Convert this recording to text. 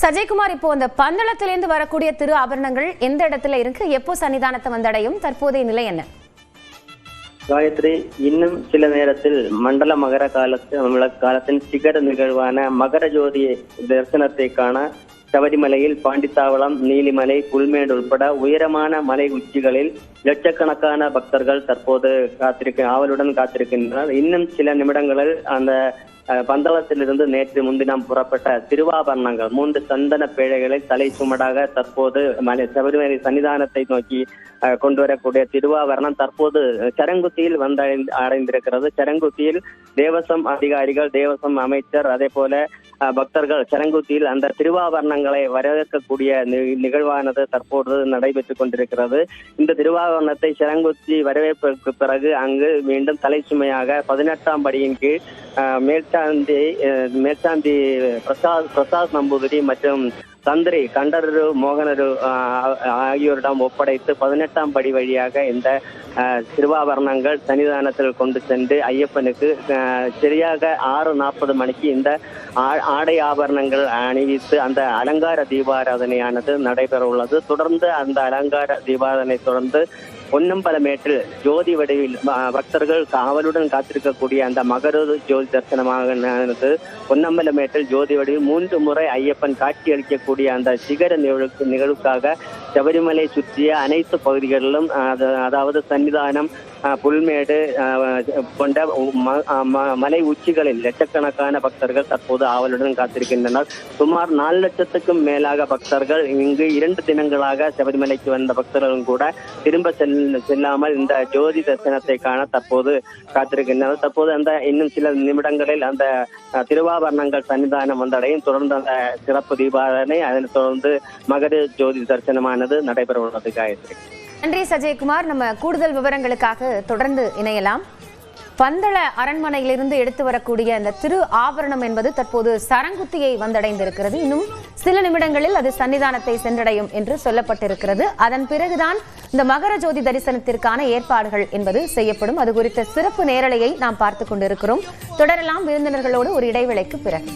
சஜய்குமார் இப்போ அந்த பந்தளத்திலிருந்து வரக்கூடிய திரு ஆபரணங்கள் எந்த இடத்துல இருக்கு? எப்போ சன்னிதானத்தை வந்தடையும்? தற்போதைய நிலை என்ன? காயத்ரி இன்னும் சில நேரத்தில் மண்டல மகர காலத்து காலத்தின் சிகர நிகழ்வான மகர ஜோதி தரிசனத்தை காண சபரிமலையில் பாண்டித்தாவளம் நீலிமலை புல்மேடு உட்பட உயரமான மலை உச்சிகளில் லட்சக்கணக்கான பக்தர்கள் தற்போது காத்திருக்க ஆவலுடன் காத்திருக்கின்றனர். இன்னும் சில நிமிடங்களில் அந்த பந்தளத்திலிருந்து நேற்று முன்தினம் புறப்பட்ட திருவாபரணங்கள். மூன்று சந்தன பேழைகளை தலை சுமடாக தற்போது சபரிமலை சன்னிதானத்தை நோக்கி அஹ், கொண்டு வரக்கூடிய திருவாபரணம் தற்போது சரங்குத்தியில் வந்து அடைந்திருக்கிறது. சரங்குத்தியில் தேவசம் அதிகாரிகள் தேவசம் அமைச்சர் அதே போல பக்தர்கள் செரங்குத்தியில் அந்த திருவாபரணங்களை வரவேற்கக்கூடிய நி- நிகழ்வானது தற்போது நடைபெற்றுக் கொண்டிருக்கிறது. இந்த திருவாபரணத்தை செரங்குத்தி வரவேற்பதற்கு பிறகு அங்கு மீண்டும் தலை சுமையாக பதினெட்டாம் படியின் கீழ் அஹ், மேற்சாந்தி அஹ், மேற்சாந்தி பிரசாத் பிரசாத் நம்பூதிரி மற்றும் தந்திரி கண்டரரு மோகனரு ஆகியோரிடம் ஒப்படைத்து பதினெட்டாம் படி வழியாக இந்த திருவாபரணங்கள் சன்னிதானத்தில் கொண்டு சென்று ஐயப்பனுக்கு சரியாக ஆறு நாற்பது மணிக்கு இந்த ஆடை ஆபரணங்கள் அணிவித்து அந்த அலங்கார தீபாராதனையானது நடைபெற உள்ளது தொடர்ந்து அந்த அலங்கார தீபாராதனை தொடர்ந்து பொன்னம்பலமேட்டில் ஜோதி வடிவில் பக்தர்கள் காவலுடன் காத்திருக்கக்கூடிய அந்த மகர ஜோதி தரிசனமானது பொன்னம்பலமேட்டில் ஜோதி வடிவில் மூன்று முறை ஐயப்பன் காட்சியளிக்கக்கூடிய அந்த சிகர நிகழ்வுக்கு நிகழ்வுக்காக சபரிமலை சுற்றிய அனைத்து பகுதிகளிலும் அதாவது சன்னிதானம் புல்மேடு கொண்ட மலை உச்சிகளில் லட்சக்கணக்கான பக்தர்கள் தற்போது ஆவலுடன் காத்திருக்கின்றனர் சுமார் நாலு லட்சத்துக்கும் மேலாக பக்தர்கள் இங்கு இரண்டு தினங்களாக சபரிமலைக்கு வந்த பக்தர்களும் கூட திரும்ப செல்லாமல் இந்த ஜோதி தரிசனத்தை காண தற்போது காத்திருக்கின்றனர் தற்போது அந்த இன்னும் சில நிமிடங்களில் அந்த திருவாபரணங்கள் சன்னிதானம் வந்தடையும் தொடர்ந்து அந்த சிறப்பு தீபாவளி அதனைத் தொடர்ந்து மகர ஜோதி தரிசனமானது நடைபெற உள்ளது காயத்ரி நன்றி சஜயகுமார். நம்ம கூடுதல் விவரங்களுக்காக தொடர்ந்து இணையலாம். பந்தள அரண்மனையிலிருந்து எடுத்து வரக்கூடிய அந்த திரு ஆபரணம் என்பது தற்போது சரங்குத்தியை வந்தடைந்திருக்கிறது. இன்னும் சில நிமிடங்களில் அது சன்னிதானத்தை சென்றடையும் என்று சொல்லப்பட்டிருக்கிறது. அதன் பிறகுதான் இந்த மகர ஜோதி தரிசனத்திற்கான ஏற்பாடுகள் என்பது செய்யப்படும். அது குறித்த சிறப்பு நேரலையை நாம் பார்த்துக் கொண்டிருக்கிறோம். தொடரலாம் விருந்தினர்களோடு ஒரு இடைவேளைக்கு பிறகு.